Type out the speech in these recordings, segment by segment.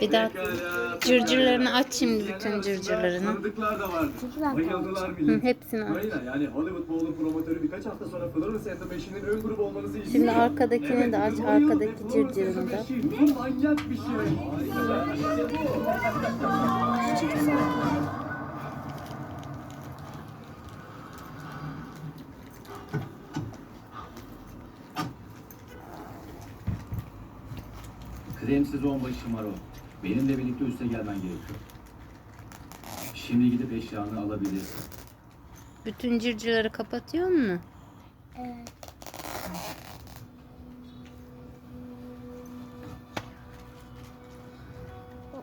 Bir daha cırcırlarını aç şimdi bütün cırcırlarını. Tanıdıklar da vardı. Cırcırlar Bayıldılar Hı, bile. hepsini aç. Marina yani Hollywood Bowl'un promotörü birkaç hafta sonra Florence and the Machine'in ön grubu olmanızı istiyor. Şimdi arkadakini de aç, arkadaki cırcırını da. Bu manyak bir şey. Harika. İşte bu. Kremsiz onbaşı Maro. Benimle birlikte üste gelmen gerekiyor. Şimdi gidip eşyanı alabilirsin. Bütün cırcırları kapatıyor mu? Evet.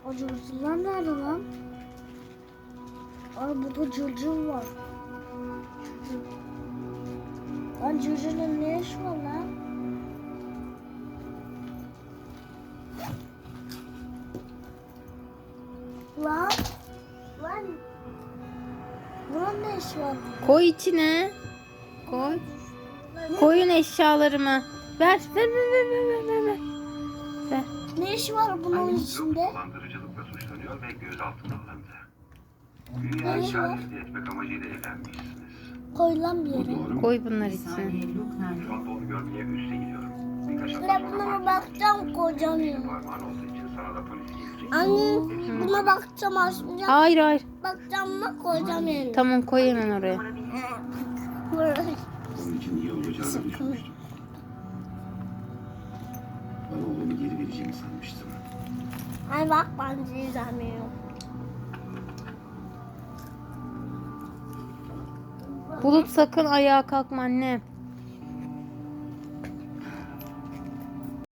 O cırcırlar nerede lan? Ay burada cırcır var. Lan cırcırın ne işi var lan? Lan. Lan. Bunun ne işi var? Koy içine. Koy. Koyun eşyalarımı. Ver, ver, ver, ver, ver, ver, ver. Ver. Ne işi var bunun içinde? dolandırıcılıkla suçlanıyor ve gözaltına alındı. Dünyayı şahit etmek amacıyla evlenmişsiniz. Koy lan bir yere. Koy bunları içine. Şu anda onu görmeye üste gidiyorum. Birkaç hafta Ben sonra buna mahkemeye bakacağım ya. gelecek. Anne buna bakacağım aslında. Hayır hayır. Bakacağım mı kocam yerine. Tamam koy hemen oraya. Düşünmüştüm. Bana oğlumu geri vereceğini sanmıştım. Ay bak ben izlemiyorum. Bulut sakın ayağa kalkma anne.